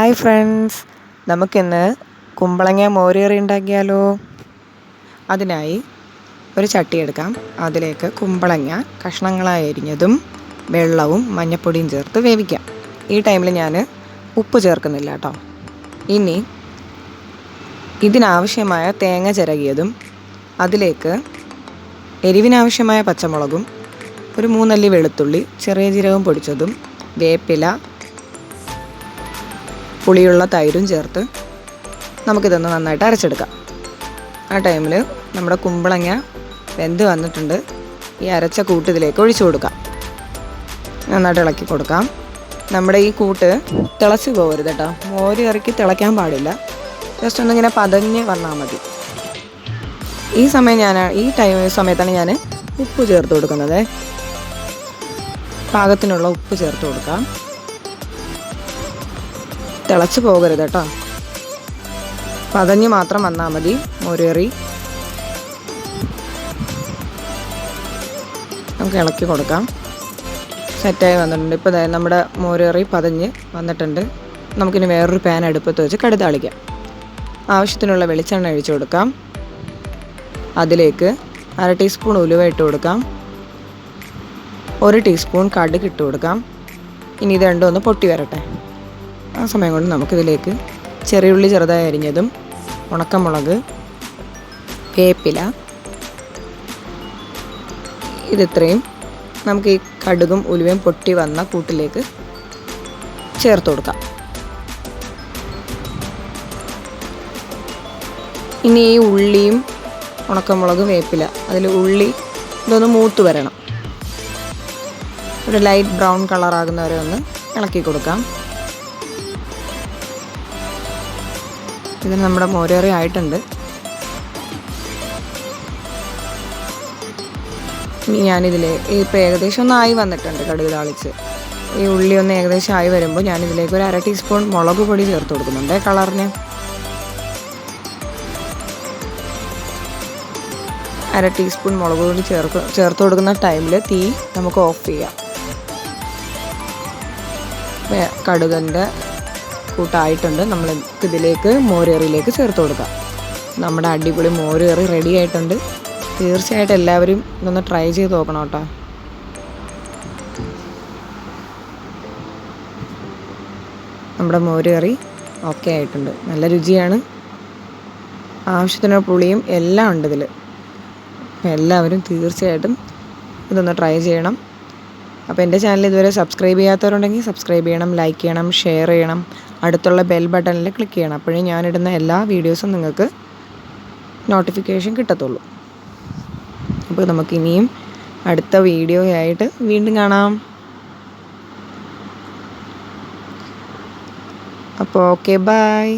Hi friends. നമുക്കിന്ന് കുമ്പളങ്ങ മോരേറി ഉണ്ടാക്കിയാലോ? അതിനായി ഒരു ചട്ടി എടുക്കാം. അതിലേക്ക് കുമ്പളങ്ങ കഷ്ണങ്ങളായി അരിഞ്ഞതും വെള്ളവും മഞ്ഞപ്പൊടിയും ചേർത്ത് വേവിക്കാം. ഈ ടൈമിൽ ഞാൻ ഉപ്പ് ചേർക്കുന്നില്ല കേട്ടോ. ഇനി ഇതിനാവശ്യമായ തേങ്ങ ചിരകിയതും അതിലേക്ക് എരിവിനാവശ്യമായ പച്ചമുളകും ഒരു മൂന്നല്ലി വെളുത്തുള്ളി ചെറിയ ജീരകം പൊടിച്ചതും വേപ്പില പുളിയുള്ള തൈരും ചേർത്ത് നമുക്കിതൊന്ന് നന്നായിട്ട് അരച്ചെടുക്കാം. ആ ടൈമിൽ നമ്മുടെ കുമ്പളങ്ങ വെന്ത് വന്നിട്ടുണ്ട്. ഈ അരച്ച കൂട്ട് ഇതിലേക്ക് ഒഴിച്ചു കൊടുക്കാം. നന്നായിട്ട് ഇളക്കി കൊടുക്കാം. നമ്മുടെ ഈ കൂട്ട് തിളച്ചു പോകരുത് കേട്ടോ. മോര് ഇറക്കി തിളയ്ക്കാൻ പാടില്ല. ജസ്റ്റ് ഒന്നിങ്ങനെ പതഞ്ഞ് വന്നാൽ മതി. ഈ സമയം ഞാൻ ഈ ടൈം സമയത്താണ് ഞാൻ ഉപ്പ് ചേർത്ത് കൊടുക്കുന്നത്. പാകത്തിനുള്ള ഉപ്പ് ചേർത്ത് കൊടുക്കാം. തിളച്ച് പോകരുത് കേട്ടോ. പതഞ്ഞ് മാത്രം വന്നാൽ മതി മോരേറി. നമുക്ക് ഇളക്കി കൊടുക്കാം. സെറ്റായി വന്നിട്ടുണ്ട്. ഇപ്പോൾ നമ്മുടെ മോരേറി പതഞ്ഞ് വന്നിട്ടുണ്ട്. നമുക്കിനി വേറൊരു പാൻ അടുപ്പത്ത് വെച്ച് കടുതാളിക്കാം. ആവശ്യത്തിനുള്ള വെളിച്ചെണ്ണ ഒഴിച്ചു കൊടുക്കാം. അതിലേക്ക് അര ടീസ്പൂൺ ഉലുവ ഇട്ട് കൊടുക്കാം. ഒരു ടീസ്പൂൺ കടുക് ഇട്ട് കൊടുക്കാം. ഇനി ഇത് രണ്ടും ഒന്ന് പൊട്ടി വരട്ടെ. ആ സമയം കൊണ്ട് നമുക്കിതിലേക്ക് ചെറിയുള്ളി ചെറുതായി അരിഞ്ഞതും ഉണക്കമുളക് വേപ്പില ഇതിത്രയും നമുക്ക് ഈ കടുകും ഉലുവയും പൊട്ടി വന്ന കൂട്ടിലേക്ക് ചേർത്ത് കൊടുക്കാം. ഇനി ഈ ഉള്ളിയും ഉണക്കമുളകും വേപ്പില അതിൽ ഉള്ളി ഇതൊന്ന് മൂത്ത് വരണം. ഒരു ലൈറ്റ് ബ്രൗൺ കളറാകുന്നവരെ ഒന്ന് ഇളക്കി കൊടുക്കാം. ഇതിന് നമ്മുടെ മോരേറി ആയിട്ടുണ്ട്. ഞാനിതിൽ ഇപ്പോൾ ഏകദേശം ഒന്ന് ആയി വന്നിട്ടുണ്ട് കടുക് താളിച്ച്. ഈ ഉള്ളി ഒന്ന് ഏകദേശം ആയി വരുമ്പോൾ ഞാനിതിലേക്ക് ഒരു അര ടീസ്പൂൺ മുളക് പൊടി ചേർത്ത് കൊടുക്കുന്നുണ്ട്. കളറിന് അര ടീസ്പൂൺ മുളക് പൊടി ചേർക്ക് ചേർത്ത് കൊടുക്കുന്ന ടൈമിൽ തീ നമുക്ക് ഓഫ് ചെയ്യാം. കടുകന്റെ കൂട്ടായിട്ടുണ്ട്. നമ്മൾ ഇതിലേക്ക് മോരേറിയിലേക്ക് ചേർത്ത് കൊടുക്കാം. നമ്മുടെ അടിപൊളി മോരേറി റെഡി ആയിട്ടുണ്ട്. തീർച്ചയായിട്ടും എല്ലാവരും ഇതൊന്ന് ട്രൈ ചെയ്ത് നോക്കണം കേട്ടോ. നമ്മുടെ മോരേറി ഓക്കെ ആയിട്ടുണ്ട്. നല്ല രുചിയാണ്. ആവശ്യത്തിന് പുളിയും എല്ലാം ഉണ്ട് ഇതിൽ എല്ലാവരും തീർച്ചയായിട്ടും ഇതൊന്ന് ട്രൈ ചെയ്യണം. അപ്പോൾ എന്റെ ചാനൽ ഇതുവരെ സബ്സ്ക്രൈബ് ചെയ്യാത്തവരുണ്ടെങ്കിൽ സബ്സ്ക്രൈബ് ചെയ്യണം ലൈക്ക് ചെയ്യണം ഷെയർ ചെയ്യണം. അടുത്തുള്ള ബെൽ ബട്ടണിൽ ക്ലിക്ക് ചെയ്യണം. അപ്പോഴേ ഞാനിടുന്ന എല്ലാ വീഡിയോസും നിങ്ങൾക്ക് നോട്ടിഫിക്കേഷൻ കിട്ടത്തുള്ളൂ. അപ്പോൾ നമുക്കിനിയും അടുത്ത വീഡിയോ ആയിട്ട് വീണ്ടും കാണാം. അപ്പോൾ ഓക്കെ ബായ്